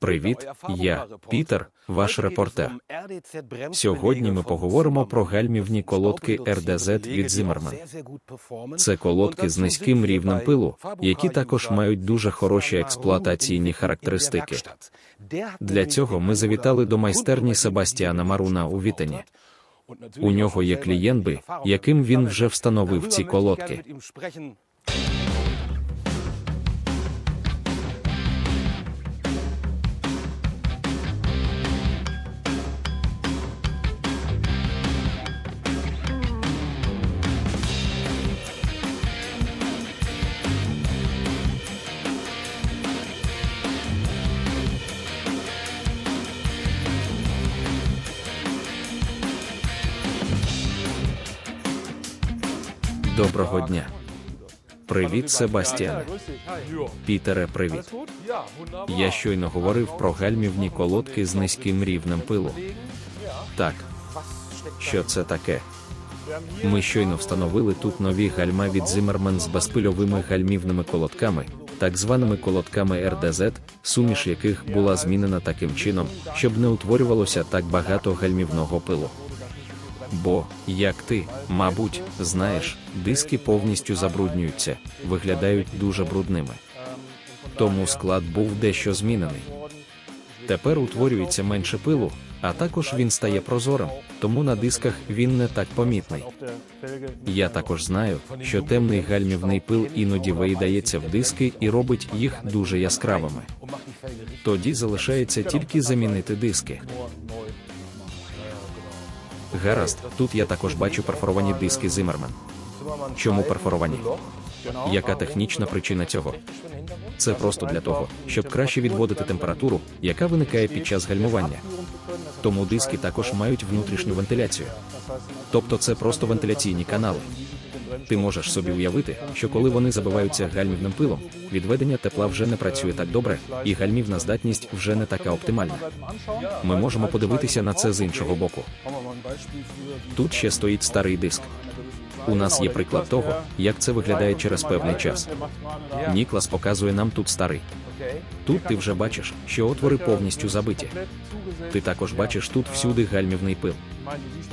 Привіт, я Пітер, ваш репортер. Сьогодні ми поговоримо про гальмівні колодки РДЗ від Zimmermann. Це колодки з низьким рівнем пилу, які також мають дуже хороші експлуатаційні характеристики. Для цього ми завітали до майстерні Себастіана Маруна у Вітені. У нього є клієнти, яким він вже встановив ці колодки. Доброго дня. Привіт, Себастіане. Пітере, привіт. Я щойно говорив про гальмівні колодки з низьким рівнем пилу. Так. Що це таке? Ми щойно встановили тут нові гальма від Zimmermann з безпильовими гальмівними колодками, так званими колодками РДЗ, суміш яких була змінена таким чином, щоб не утворювалося так багато гальмівного пилу. Бо, як ти, мабуть, знаєш, диски повністю забруднюються, виглядають дуже брудними. Тому склад був дещо змінений. Тепер утворюється менше пилу, а також він стає прозорим, тому на дисках він не так помітний. Я також знаю, що темний гальмівний пил іноді виїдається в диски і робить їх дуже яскравими. Тоді залишається тільки замінити диски. Гаразд, тут я також бачу перфоровані диски Зимерман. Чому перфоровані? Яка технічна причина цього? Це просто для того, щоб краще відводити температуру, яка виникає під час гальмування. Тому диски також мають внутрішню вентиляцію. Тобто це просто вентиляційні канали. Ти можеш собі уявити, що коли вони забиваються гальмівним пилом, відведення тепла вже не працює так добре, і гальмівна здатність вже не така оптимальна. Ми можемо подивитися на це з іншого боку. Тут ще стоїть старий диск. У нас є приклад того, як це виглядає через певний час. Ніклас показує нам тут старий. Тут ти вже бачиш, що отвори повністю забиті. Ти також бачиш тут всюди гальмівний пил.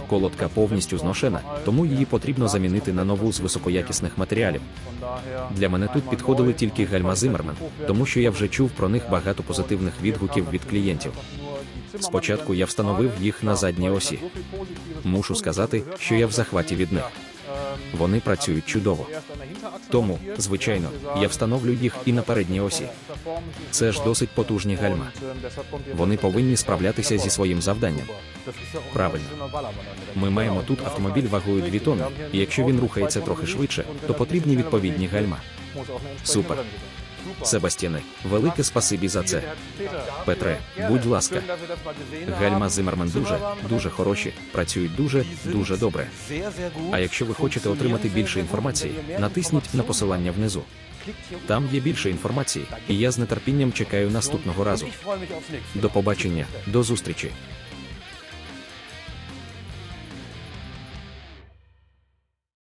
Колодка повністю зношена, тому її потрібно замінити на нову з високоякісних матеріалів. Для мене тут підходили тільки гальма Zimmermann, тому що я вже чув про них багато позитивних відгуків від клієнтів. Спочатку я встановив їх на задній осі. Мушу сказати, що я в захваті від них. Вони працюють чудово. Тому, звичайно, я встановлю їх і на передній осі. Це ж досить потужні гальма. Вони повинні справлятися зі своїм завданням. Правильно. Ми маємо тут автомобіль вагою 2 тонни, і якщо він рухається трохи швидше, то потрібні відповідні гальма. Супер. Себастьяне, велике спасибі за це. Петре, будь ласка. Гальма Zimmermann дуже, дуже хороші, працюють дуже, дуже добре. А якщо ви хочете отримати більше інформації, натисніть на посилання внизу. Там є більше інформації, і я з нетерпінням чекаю наступного разу. До побачення, до зустрічі.